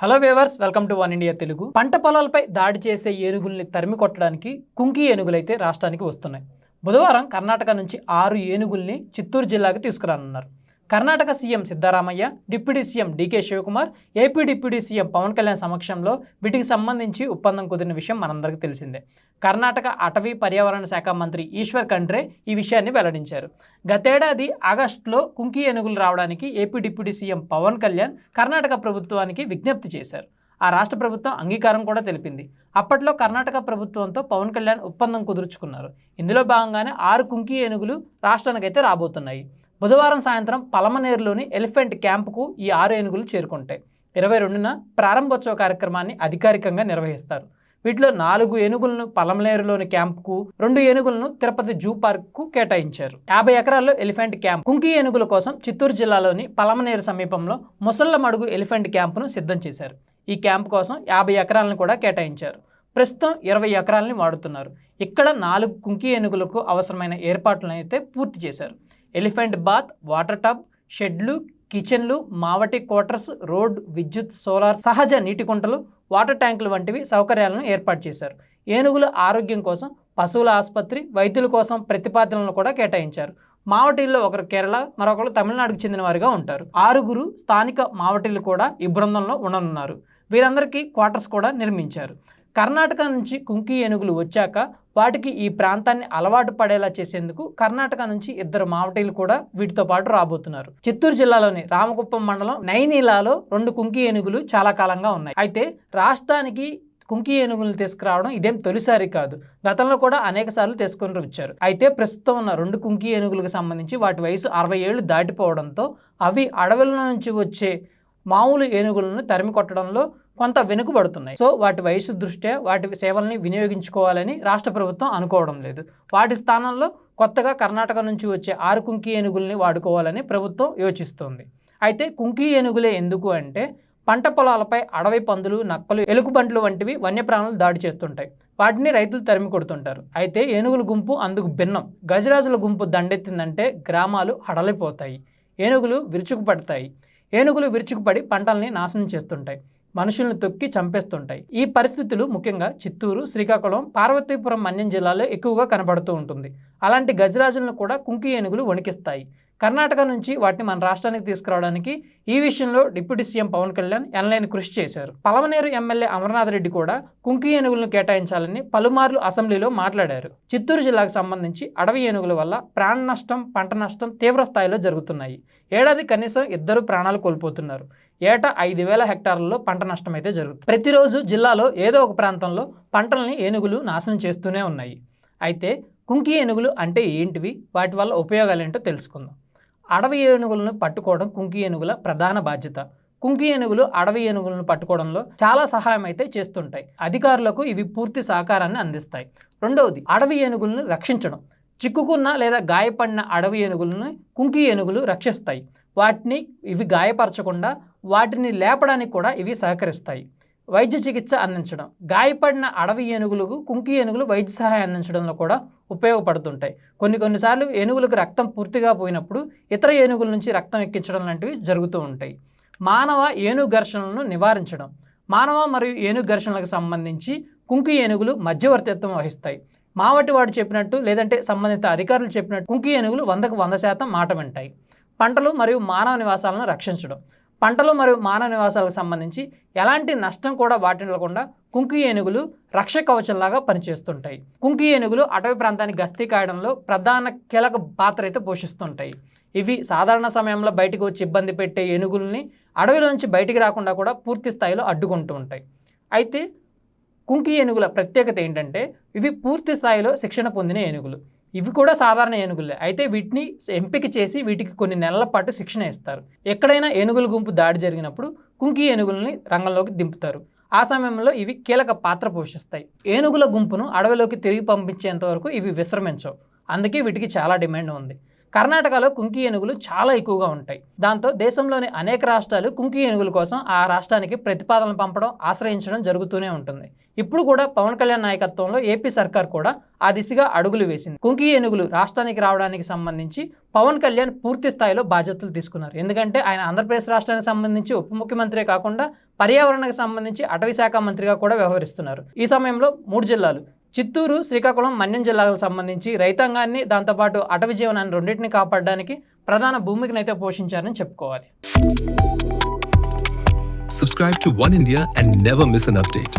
Hello viewers welcome to one India Telugu. పంట పొలాలపై దాడి చేసే ఏనుగుల్ని తరిమి కొట్టడానికి కుంకి ఏనుగులైతే రాష్ట్రానికి వస్తున్నాయి. బుధవారం కర్ణాటక నుంచి ఆరు ఏనుగుల్ని చిత్తూరు జిల్లాకి తీసుకురానున్నారు. Karnataka CM Siddaramaiah deputy CM DK Shivakumar AP deputy CM Pawan Kalyan సమక్షంలో వీటికి సంబంధించి ఒప్పందం కుదిరిన విషయం మనందరికీ తెలిసిందే. కర్ణాటక అటవీ పర్యావరణ శాఖ మంత్రి ఈశ్వర్ ఖండ్రే ఈ విషయాన్ని వెల్లడించారు. గతేడాది ఆగస్టులో కుంకి ఏనుగులు రావడానికి AP deputy CM Pawan Kalyan Karnataka ప్రభుత్వానికి విజ్ఞప్తి చేశారు. ఆ రాష్ట్ర ప్రభుత్వం అంగీకారం కూడా తెలిపింది. అప్పట్లో కర్ణాటక ప్రభుత్వంతో పవన్ కళ్యాణ్ ఒప్పందం కుదుర్చుకున్నారు. ఇందులో భాగంగానే ఆరు కుంకి ఏనుగులు రాష్ట్రానికైతే రాబోతున్నాయి. బుధవారం సాయంత్రం పలమనేరులోని ఎలిఫెంట్ క్యాంపుకు ఈ ఆరు ఏనుగులు చేరుకుంటాయి. ఇరవై రెండున ప్రారంభోత్సవ కార్యక్రమాన్ని అధికారికంగా నిర్వహిస్తారు. వీటిలో నాలుగు ఏనుగులను పలమనేరులోని క్యాంపుకు రెండు ఏనుగులను తిరుపతి జూ పార్క్కు కేటాయించారు. యాభై ఎకరాల్లో ఎలిఫెంట్ క్యాంప్ కుంకి ఏనుగుల కోసం చిత్తూరు జిల్లాలోని పలమనేరు సమీపంలో ముసళ్ళమడుగు ఎలిఫెంట్ క్యాంపును సిద్ధం చేశారు. ఈ క్యాంప్ కోసం యాభై ఎకరాలను కూడా కేటాయించారు. ప్రస్తుతం ఇరవై ఎకరాలని వాడుతున్నారు. ఇక్కడ నాలుగు కుంకి ఏనుగులకు అవసరమైన ఏర్పాట్లను అయితే పూర్తి చేశారు. ఎలిఫెంట్ బాత్ వాటర్ టబ్ షెడ్లు కిచెన్లు మావటి క్వార్టర్స్ రోడ్ విద్యుత్ సోలార్ సహజ నీటి కుంటలు వాటర్ ట్యాంకులు వంటివి సౌకర్యాలను ఏర్పాటు చేశారు. ఏనుగుల ఆరోగ్యం కోసం పశువుల ఆసుపత్రి వైద్యుల కోసం ప్రతిపాదనలు కూడా కేటాయించారు. మావటిల్లో ఒకరు కేరళ మరొకరు తమిళనాడుకు చెందిన వారిగా ఉంటారు. ఆరుగురు స్థానిక మావటిలు కూడా ఈ బృందంలో ఉండనున్నారు. వీరందరికీ క్వార్టర్స్ కూడా నిర్మించారు. కర్ణాటక నుంచి కుంకి ఏనుగులు వచ్చాక వాటికి ఈ ప్రాంతాన్ని అలవాటు పడేలా చేసేందుకు కర్ణాటక నుంచి ఇద్దరు మావటీలు కూడా వీటితో పాటు రాబోతున్నారు. చిత్తూరు జిల్లాలోని రామకుప్పం మండలం నైనీలాలో రెండు కుంకి ఏనుగులు చాలా కాలంగా ఉన్నాయి. అయితే రాష్ట్రానికి కుంకి ఏనుగులు తీసుకురావడం ఇదేం తొలిసారి కాదు. గతంలో కూడా అనేక సార్లు తీసుకొని వచ్చారు. అయితే ప్రస్తుతం ఉన్న రెండు కుంకి ఏనుగులకు సంబంధించి వాటి వయసు అరవై ఏళ్ళు దాటిపోవడంతో అవి అడవుల నుంచి వచ్చే మామూలు ఏనుగులను తరిమి కొట్టడంలో కొంత వెనుకబడుతున్నాయి. సో వాటి వయసు దృష్ట్యా వాటి సేవల్ని వినియోగించుకోవాలని రాష్ట్ర ప్రభుత్వం అనుకోవడం లేదు. వాటి స్థానంలో కొత్తగా కర్ణాటక నుంచి వచ్చే ఆరు కుంకి ఏనుగుల్ని వాడుకోవాలని ప్రభుత్వం యోచిస్తోంది. అయితే కుంకి ఏనుగులే ఎందుకు అంటే పంట పొలాలపై అడవి పందులు నక్కలు ఎలుగుబంట్లు వంటివి వన్యప్రాణులు దాడి చేస్తుంటాయి. వాటిని రైతులు తరిమి కొడుతుంటారు. అయితే ఏనుగుల గుంపు అందుకు భిన్నం. గజరాజుల గుంపు దండెత్తిందంటే గ్రామాలు హడలిపోతాయి. ఏనుగులు విరుచుకుపడతాయి. ఏనుగులు విరుచుకుపడి పంటల్ని నాశనం చేస్తుంటాయి. మనుషులను తొక్కి చంపేస్తుంటాయి. ఈ పరిస్థితులు ముఖ్యంగా చిత్తూరు శ్రీకాకుళం పార్వతీపురం మన్యం జిల్లాలో ఎక్కువగా కనబడుతూ ఉంటుంది. అలాంటి గజరాజులను కూడా కుంకి ఏనుగులు వణికిస్తాయి. కర్ణాటక నుంచి వాటిని మన రాష్ట్రానికి తీసుకురావడానికి ఈ విషయంలో డిప్యూటీ సీఎం పవన్ కళ్యాణ్ ఎనలేని కృషి చేశారు. పలమనేరు ఎమ్మెల్యే అమర్నాథ్ రెడ్డి కూడా కుంకి ఏనుగులను కేటాయించాలని పలుమార్లు అసెంబ్లీలో మాట్లాడారు. చిత్తూరు జిల్లాకు సంబంధించి అడవి ఏనుగుల వల్ల ప్రాణ నష్టం పంట నష్టం తీవ్ర స్థాయిలో జరుగుతున్నాయి. ఏడాది కనీసం ఇద్దరు ప్రాణాలు కోల్పోతున్నారు. ఏటా ఐదు వేల హెక్టార్లలో పంట నష్టం అయితే జరుగుతుంది. ప్రతిరోజు జిల్లాలో ఏదో ఒక ప్రాంతంలో పంటల్ని ఏనుగులు నాశనం చేస్తూనే ఉన్నాయి. అయితే కుంకి ఏనుగులు అంటే ఏంటివి? వాటి వల్ల ఉపయోగాలు ఏంటో తెలుసుకుందాం. అడవి ఏనుగులను పట్టుకోవడం కుంకి ఏనుగుల ప్రధాన బాధ్యత. కుంకి ఏనుగులు అడవి ఏనుగులను పట్టుకోవడంలో చాలా సహాయం అయితే చేస్తుంటాయి. అధికారులకు ఇవి పూర్తి సహకారాన్ని అందిస్తాయి. రెండవది అడవి ఏనుగులను రక్షించడం. చిక్కుకున్న లేదా గాయపడిన అడవి ఏనుగులను కుంకి ఏనుగులు రక్షిస్తాయి. వాటిని ఇవి గాయపరచకుండా వాటిని లేపడానికి కూడా ఇవి సహకరిస్తాయి. వైద్య చికిత్స అందించడం. గాయపడిన అడవి ఏనుగులకు కుంకి ఏనుగులు వైద్య సహాయం అందించడంలో కూడా ఉపయోగపడుతుంటాయి. కొన్ని కొన్నిసార్లు ఏనుగులకు రక్తం పూర్తిగా పోయినప్పుడు ఇతర ఏనుగుల నుంచి రక్తం ఎక్కించడం లాంటివి జరుగుతూ ఉంటాయి. మానవ ఏనుగు ఘర్షణలను నివారించడం. మానవ మరియు ఏనుగు ఘర్షణలకు సంబంధించి కుంకి ఏనుగులు మధ్యవర్తిత్వం వహిస్తాయి. మావటి వాడు చెప్పినట్టు లేదంటే సంబంధిత అధికారులు చెప్పినట్టు కుంకి ఏనుగులు వందకు వంద శాతం మాట వింటాయి. పంటలు మరియు మానవ నివాసాలను రక్షించడం. పంటలు మరియు మానవ నివాసాలకు సంబంధించి ఎలాంటి నష్టం కూడా వాటిల్లకుండా కుంకి ఏనుగులు రక్ష కవచంలాగా పనిచేస్తుంటాయి. కుంకి ఏనుగులు అటవీ ప్రాంతానికి గస్తీ కాయడంలో ప్రధాన కీలక పాత్ర అయితే పోషిస్తుంటాయి. ఇవి సాధారణ సమయంలో బయటకు వచ్చి ఇబ్బంది పెట్టే ఏనుగుల్ని అడవిలోంచి బయటికి రాకుండా కూడా పూర్తి స్థాయిలో అడ్డుకుంటూ ఉంటాయి. అయితే కుంకి ఏనుగుల ప్రత్యేకత ఏంటంటే ఇవి పూర్తి స్థాయిలో శిక్షణ పొందిన ఏనుగులు. ఇవి కూడా సాధారణ ఏనుగులే. అయితే వీటిని ఎంపిక చేసి వీటికి కొన్ని నెలల పాటు శిక్షణ ఇస్తారు. ఎక్కడైనా ఏనుగుల గుంపు దాడి జరిగినప్పుడు కుంకి ఏనుగుల్ని రంగంలోకి దింపుతారు. ఆ సమయంలో ఇవి కీలక పాత్ర పోషిస్తాయి. ఏనుగుల గుంపును అడవిలోకి తిరిగి పంపించేంత వరకు ఇవి విశ్రమించవు. అందుకే వీటికి చాలా డిమాండ్ ఉంది. కర్ణాటకలో కుంకి ఏనుగులు చాలా ఎక్కువగా ఉంటాయి. దాంతో దేశంలోని అనేక రాష్ట్రాలు కుంకి ఏనుగుల కోసం ఆ రాష్ట్రానికి ప్రతిపాదనలు పంపడం ఆశ్రయించడం జరుగుతూనే ఉంటుంది. ఇప్పుడు కూడా పవన్ కళ్యాణ్ నాయకత్వంలో ఏపీ సర్కార్ కూడా ఆ దిశగా అడుగులు వేసింది. కుంకి ఏనుగులు రాష్ట్రానికి రావడానికి సంబంధించి పవన్ కళ్యాణ్ పూర్తి స్థాయిలో బాధ్యతలు తీసుకున్నారు. ఎందుకంటే ఆయన ఆంధ్రప్రదేశ్ రాష్ట్రానికి సంబంధించి ఉప ముఖ్యమంత్రి కాకుండా పర్యావరణకు సంబంధించి అటవీ శాఖ మంత్రిగా కూడా వ్యవహరిస్తున్నారు. ఈ సమయంలో మూడు జిల్లాలు చిత్తూరు శ్రీకాకుళం మన్యం జిల్లాలకు సంబంధించి రైతాంగాన్ని దాంతోపాటు అటవీ జీవనాన్ని రెండింటిని కాపాడడానికి ప్రధాన భూమికనైతే పోషించారని చెప్పుకోవాలి Subscribe to One India and never miss an update.